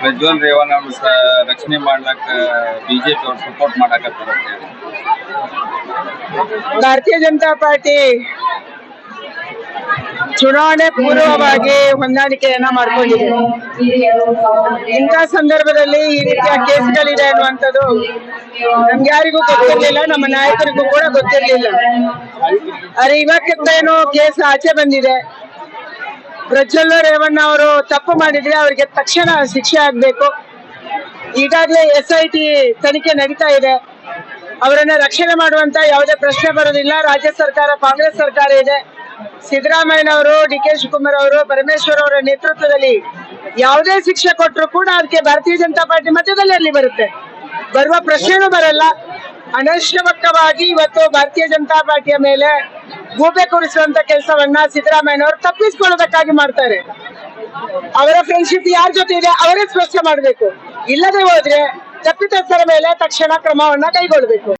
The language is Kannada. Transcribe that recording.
ಪ್ರಜ್ವಲ್ ರೇವಣ್ಣ ರಕ್ಷಣೆ ಮಾಡ್ಲಕ್ಕ ಬಿಜೆಪಿ ಅವ್ರು ಸಪೋರ್ಟ್ ಮಾಡಕತ್ತಾರ ಭಾರತೀಯ ಜನತಾ ಪಾರ್ಟಿ ಚುನಾವಣೆ ಪೂರ್ವವಾಗಿ ಹೊಂದಾಣಿಕೆಯನ್ನ ಮಾಡ್ಕೊಂಡಿದೆ. ಇಂಥ ಸಂದರ್ಭದಲ್ಲಿ ಈ ರೀತಿಯ ಕೇಸ್ಗಳಿದೆ ಅನ್ನುವಂಥದ್ದು ನಮ್ಗೆ ಯಾರಿಗೂ ಗೊತ್ತಿರ್ಲಿಲ್ಲ, ನಮ್ಮ ನಾಯಕರಿಗೂ ಕೂಡ ಗೊತ್ತಿರ್ಲಿಲ್ಲ. ಇವಾಗ ಇವತ್ತೇನೋ ಕೇಸ್ ಆಚೆ ಬಂದಿದೆ. ಪ್ರಜ್ವಲ್ ರೇವಣ್ಣ ಅವರು ತಪ್ಪು ಮಾಡಿದ್ರೆ ಅವರಿಗೆ ತಕ್ಷಣ ಶಿಕ್ಷೆ ಆಗ್ಬೇಕು. ಈಗಾಗಲೇ ಎಸ್ ಐ ಟಿ ತನಿಖೆ ನಡೀತಾ ಇದೆ. ಅವರನ್ನ ರಕ್ಷಣೆ ಮಾಡುವಂತ ಯಾವುದೇ ಪ್ರಶ್ನೆ ಬರೋದಿಲ್ಲ. ರಾಜ್ಯ ಸರ್ಕಾರ, ಕಾಂಗ್ರೆಸ್ ಸರ್ಕಾರ ಇದೆ. ಸಿದ್ದರಾಮಯ್ಯನವರು, ಡಿ ಕೆ ಶಿವಕುಮಾರ್ ಅವರು, ಪರಮೇಶ್ವರ್ ಅವರ ನೇತೃತ್ವದಲ್ಲಿ ಯಾವುದೇ ಶಿಕ್ಷೆ ಕೊಟ್ಟರು ಕೂಡ ಅದಕ್ಕೆ ಭಾರತೀಯ ಜನತಾ ಪಾರ್ಟಿ ಮಧ್ಯದಲ್ಲಿ ಅಲ್ಲಿ ಬರುತ್ತೆ. ಬರುವ ಪ್ರಶ್ನೆನೂ ಬರಲ್ಲ. ಅನಶ್ವಕವಾಗಿ ಇವತ್ತು ಭಾರತೀಯ ಜನತಾ ಪಾರ್ಟಿಯ ಮೇಲೆ ಗೂಬೆ ಕೂರಿಸುವಂತ ಕೆಲಸವನ್ನ ಸಿದ್ದರಾಮಯ್ಯನವರು ತಪ್ಪಿಸ್ಕೊಳ್ಳೋದಕ್ಕಾಗಿ ಮಾಡ್ತಾರೆ. ಅವರ ಫ್ರೆಂಡ್ಶಿಪ್ ಯಾರ ಜೊತೆ ಇದೆ ಅವರೇ ಸ್ಪಷ್ಟ ಮಾಡಬೇಕು. ಇಲ್ಲದೆ ಹೋದ್ರೆ ತಪ್ಪಿತಸ್ಥರ ಮೇಲೆ ತಕ್ಷಣ ಕ್ರಮವನ್ನ ಕೈಗೊಳ್ಳಬೇಕು.